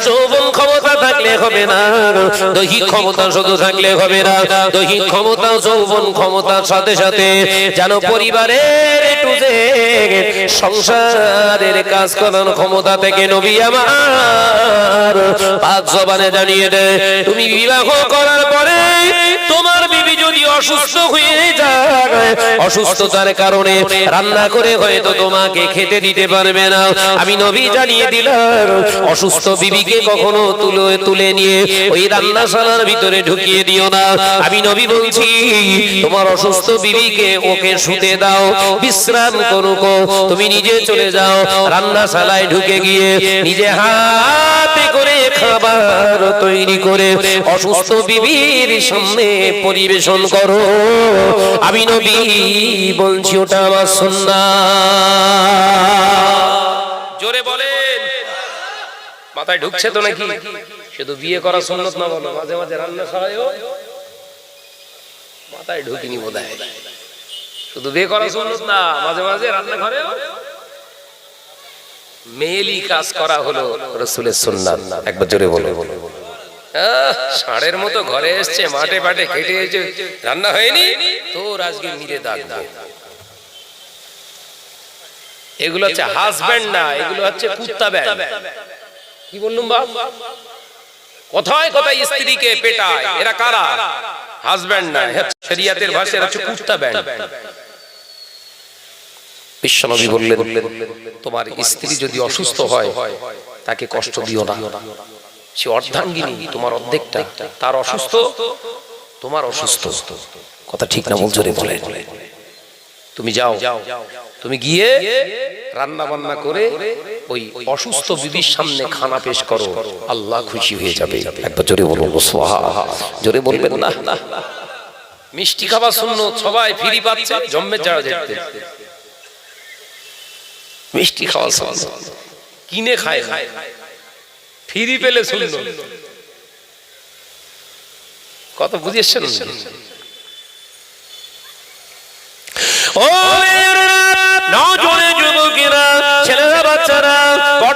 যৌবন ক্ষমতা থাকলে হবে না। দৈহিক ক্ষমতা শুধু থাকলে হবে না। দৈহিক ক্ষমতা, যৌবন ক্ষমতার সাথে সাথে যেন পরিবারের সংসারের কাজ করার ক্ষমতা থেকে নবী আমার পাক জবানে জানিয়ে দে। তুমি বিবাহ করার পরে তোমার বিবি যদি অসুস্থ হয়ে যায়, অসুস্থতার কারণে রান্না করে হয়তো তোমাকে খেতে দিতে পারবে না। আমি নবী জানিয়ে দিলাম, অসুস্থ বিবিকে কখনো তুলে তুলে নিয়ে ওই রান্নাশালার ভিতরে ঢুকিয়ে দিও না। আমি নবী বলছি, তোমার অসুস্থ বিবিকে ওকে শুতে দাও, বিশ্রাম করুক তুমি নিজে চলে যাও, রান্নাশালায় ঢুকে গিয়ে নিজে হাতে করে খাবার তৈরি করে অসুস্থ বিবির সামনে পরিবেশন করো। আমি নবী বলছি, ওটা আমার সুন্না জোরে বলেন। মাথায় ঢুকছে তো নাকি? শুধু বিয়ে করা সুন্নত না বলো মাঝে মাঝে রান্না সহায়ও মাথায় ঢুকিনি বোধ শুধু বিয়ে করা সুন্নত না মাঝে মাঝে রান্না ঘরে মেয়েলি কাজ করা হলো রসুলের সুন্নাত। একবার জোরে বলে। বলে ষাঁড়ের মতো ঘরে এসছে মাঠে পাটে কেটে এসে রান্না হয়নি? তোর আজকে মিরে দাগ দাগ এগুলো হচ্ছে হাজব্যান্ড না এগুলো হচ্ছে কুত্তা ব্যান্ড কি বললুম বাপ? কোথায় কোথায় স্ত্রীকে পেটায়? এরা কারা? হাজব্যান্ড না শরিয়াতের ভাষায় এরা হচ্ছে কুত্তা ব্যান্ড বিশ্বনবী বললেন, তোমার স্ত্রী যদি অসুস্থ হয়, তাকে কষ্ট দিও না। সে অর্ধাঙ্গিনী, তোমার অর্ধেকটা। তার অসুস্থ, তোমার অসুস্থ। কথা ঠিক না বলছো বলে তুমি যাও, তুমি গিয়ে রান্না বান্না করে ওই অসুস্থ বিবির সামনে খানা পেশ করো, আল্লাহ খুশি হয়ে যাবে। একবার জোরে বলব জোরে বলবেন না। মিষ্টি খাবার শূন্য সবাই ফিরি পাচ্ছে, জম্মে যারা যেতে মিষ্টি খাওয়া শূন্য। কিনে খায় খায় ফিরি পেলে শূন্য। কত বুঝেছেন? ও বাচ্চারা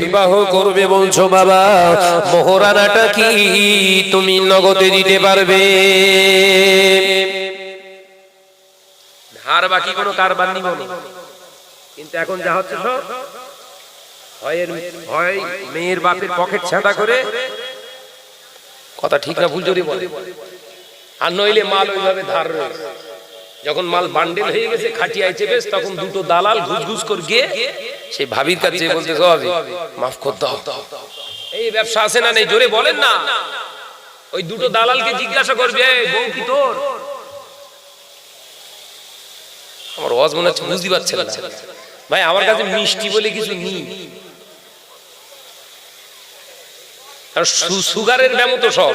বিবাহ করবে বলছো বাবা? মোহরানাটা কি তুমি নগদে দিতে পারবে? ধার বাকি কোনো কিন্তু এখন যা হচ্ছে ভয়ের ভয় মেয়ের বাপের পকেট ছাটা করে কথা ঠিক না, ভুল জোরে বলে। আর নইলে মাল ওইভাবে ধার যখন মাল বান্ডেল হয়ে গেছে, খাটিয়ায় চেপেস তখন দুটো দালাল ঘুষ ঘুষ করে গিয়ে সেই ভাবির কাছে বলতে সবাই মাফ কর দাও। এই ব্যবসা আছে না নেই? জোরে বলেন না। ওই দুটো দালালকে জিজ্ঞাসা করবে বউ কি তোর? আমার ওয়াজ মনে হচ্ছে বুঝতে পারছে না। ভাই আমার কাছে মিষ্টি বলে কিছু নেই। আর সুগারের ব্যামো তো সব।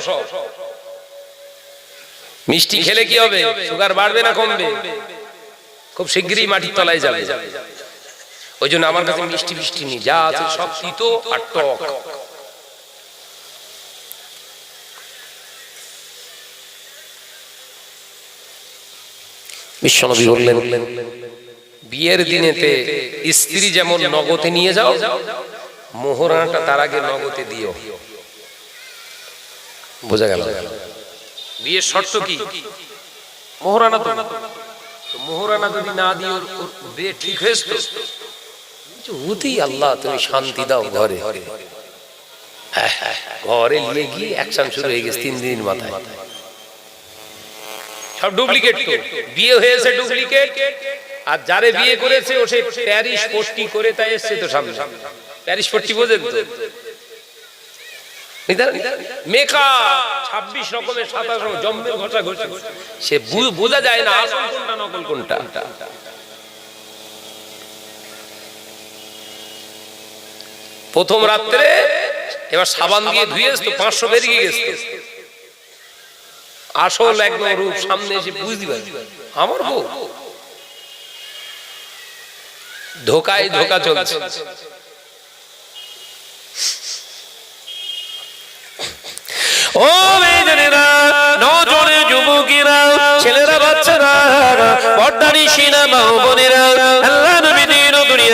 মিষ্টি খেলে কি হবে? সুগার বাড়বে না কমবে। খুব শিগগিরই মাটির তলায় যাবে। ওই জন্য আমার কাছে মিষ্টি মিষ্টি নেই, যা আছে সব তিতো আর টক। বিশ্বনবী বললেন, বিয়ের দিনেতে স্ত্রী যেমন নগদে নিয়ে যাও মোহরানাটা তার আগে নগদে দিও। বোঝা গেল? বিয়ের শর্ত কি? মোহরানা তো। মোহরানা যদি না ওর বিয়ে ঠিক হয়েছে ওতেই আল্লাহ তুমি শান্তি দাও ঘরে। হ্যাঁ, হ্যাঁ, হ্যাঁ, ঘরে নিয়ে গিয়ে অ্যাকশন শুরু হয়ে গেছে তিন দিন মাথায়। সব ডুপ্লিকেট বিয়ে হয়েছে ডুপ্লিকেট আর যারে বিয়ে করেছে ও সে প্যারিস পট্টি করে তাই এসছে তো সামনে। প্যারিস পট্টি বোঝেন তো? ছাব্বিশ সে বোঝা যায় না কোনটা নকল কোনটা। প্রথম রাত্রে এবার সাবান দিয়ে ধুয়ে তো পাঁচশো বেরিয়ে গেছে আসল একদম রূপ, সামনে এসে বুঝতে পারি আমার বউ। ধোকায় ধোকা চলছে। ও মেয়েদেরা নজনে যুবকেরা, ছেলেরা, বাচ্চারা, পর্দারি সিনা মা বোনেরা, আল্লাহ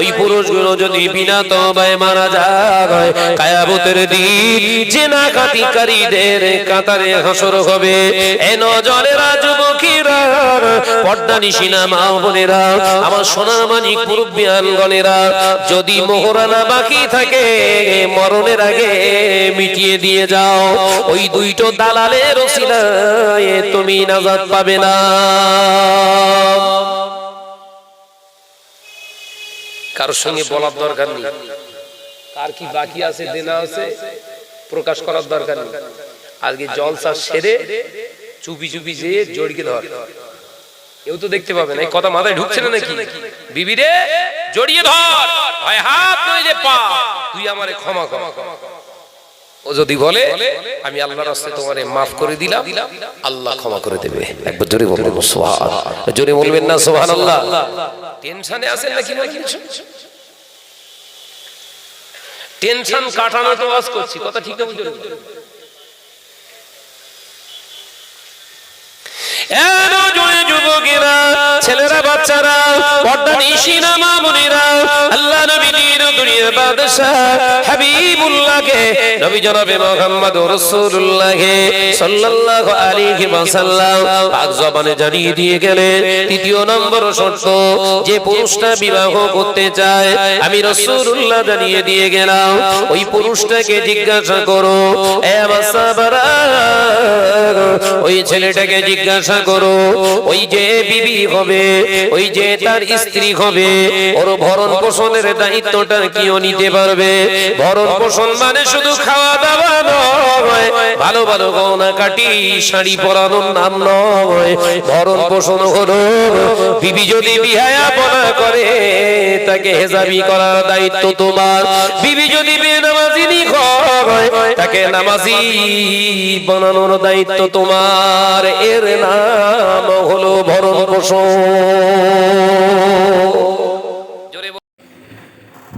ওই পুরুষগুলো যদি বিনা তবায় মারা যায় কায়াবতের দিন যে কাতিকারীদের কাতারে হাসর হবে। এ নজরেরা যুবকীরা পর্দা নিশিনা মা বোনেরা, আমার সোনার মানিক গণেরা যদি মোহরানা বাকি থাকে, মরণের আগে মিটিয়ে দিয়ে যাও। ওই দুইটো দালালের ওসিলায় তুমি নাজাত পাবে না। কারোর সঙ্গে বলার দরকার নেই। কার কি বাকি আছে দেনা আছে? প্রকাশ করার দরকার নেই। আজকে জলসা সেরে চুপি চুপি যেয়ে জড়িয়ে ধর। কেউ তো দেখতে পাবে না। এই কথা মাথায় ঢুকছে না নাকি? বিবি রে জড়িয়ে ধর। হয় হাত নইলে পা। তুই আমারে ক্ষমা ক্ষমা ও যদি বলে আমি আল্লাহর রাস্তায় তোমারে মাফ করে দিলাম আল্লাহ ক্ষমা করে দেবে। একবার জোরে বলবেন সুবহান জোরে বলবেন না সুবহানাল্লাহ। টেনশনে আছেন নাকি না কিছু টেনশন কাটানো তো করছি কথা ঠিক না যুবকেরা ছেলেরা বাচ্চারা পর্দা নিশিনা জিজ্ঞাসা করো ওই ছেলেটাকে জিজ্ঞাসা করো, ওই যে বিবি হবে, ওই যে তার স্ত্রী হবে, ওর ভরণ পোষণের দায়িত্বটা ও নিতে পারবে? ভরণ পোষণ মানে শুধু খাওয়া দাওয়া নয়, ভালো ভালো গহনা কাটি, শাড়ি পরানোর নাম নয়। ভরণ পোষণ হলো, বিবি যদি বিহায়া বিহায়াপনা করে, তাকে হেজাবি করার দায়িত্ব তোমার। বিবি যদি বেনামাজিনি হয়, তাকে নামাজি বানানোর দায়িত্ব তোমার। এর নাম হলো ভরণ পোষণ।